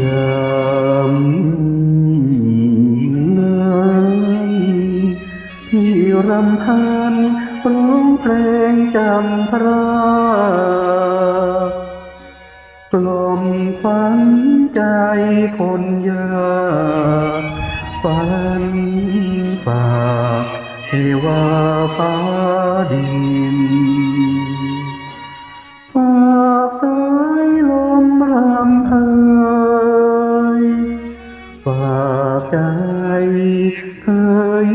ยามนั้นที่รำพันร้องเพลงจำพระกล่อมขวัญใจคนยากฝันฝากเทวาฟ้าดิน ย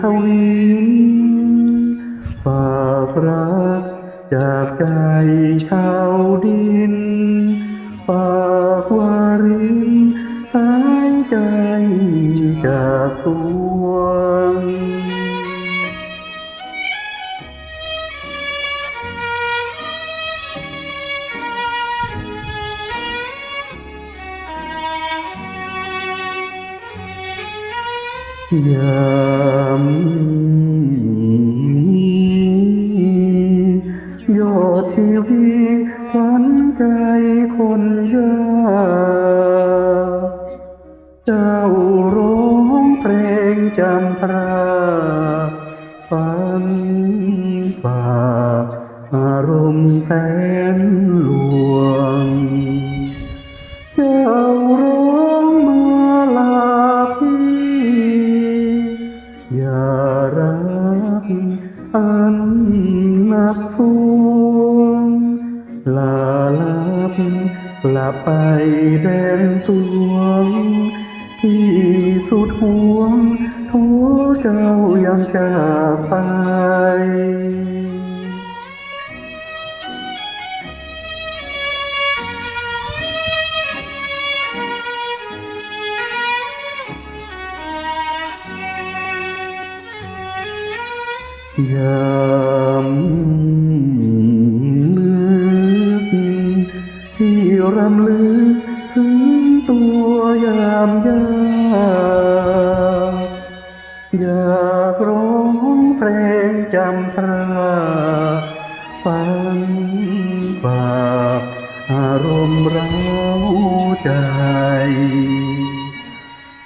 ทวีฝากรักจากใจชาวดินฝากวารินหายใจจากสว ยามนี้ยอดชีวิตขวัญใจคนยากเจ้าร้องเพลงจำพระฝันฝากอารมณ์แสนหล วงลาลับกลับไปแดนสวง ที่สุดห่วงทัวเจ้ายังจา ยามลึกที่รำลึกถึงตัวยามยากอยากร้องเพลงจำพระฟังฝากอารมณ์เราใจ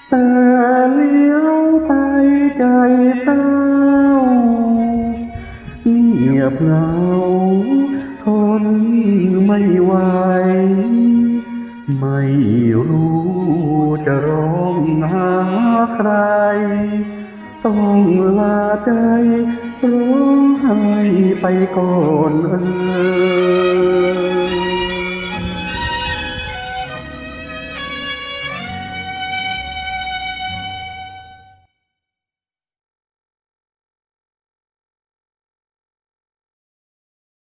แต่เลี้ยวไปใจเศร้า งียบเหงาทนไม่ไหว ไม่รู้จะร้องหาใคร ต้องลาใจร้องไห้ไปก่อนเออ